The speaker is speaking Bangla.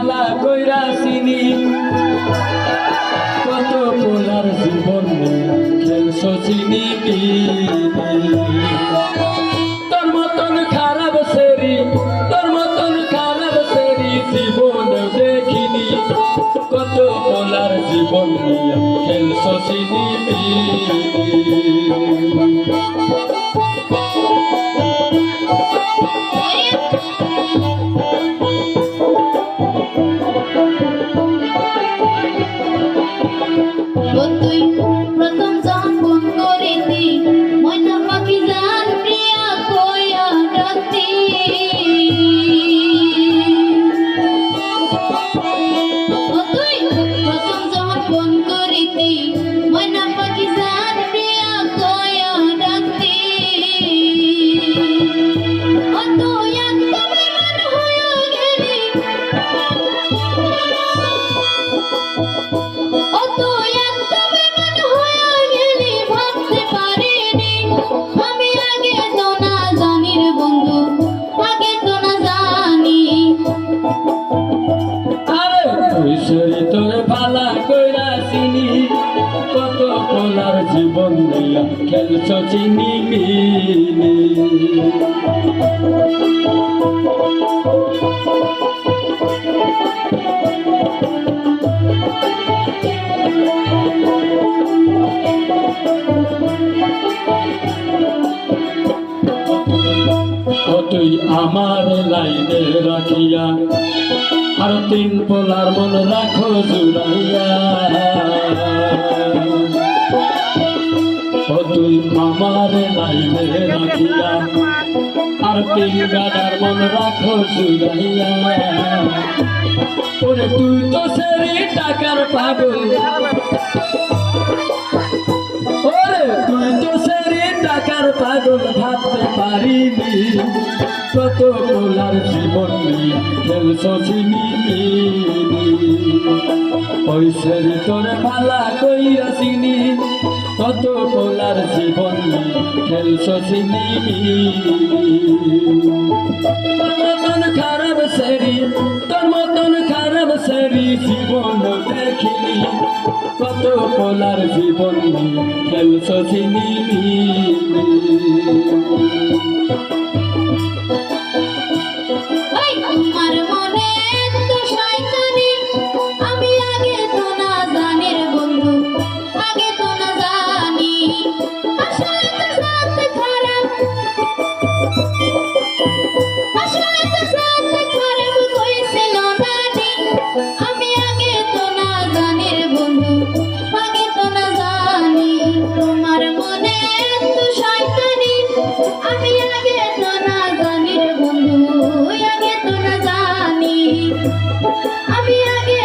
ভালা কইরা চিনি। কত পোলার জীবন খেলছ চিনি তোর মতন খারাপ সেরি, তোর মতন খারাপ জীবন দেখিনি। চিনি তোরে ভালা কইরা চিনি, কত পোলার জীবন দিয়া খেলছ চিনি মিনি। তুই আমার লাইনে রাখিয়া আর তিন পোলার মন রাখো জুড়াইয়া। তুই আমার লাইনে রাখিয়া। আর তিন গাডার মন রাখো জুড়াইয়া। ওরে তুই তো সেরি টাকার পাগল। ওরে তুই তো সেরি টাকার পাগল ভাবতে পারিনি। কত পোলার জীবন নিয়ে খেলছ তোর ভালা কইরা কত পোলার জীবন নিয়ে খারাপ সেরি, তোর মতন খারাপ সেরি জীবন দেখিনি। কত পোলার জীবন নিয়ে আমি আগে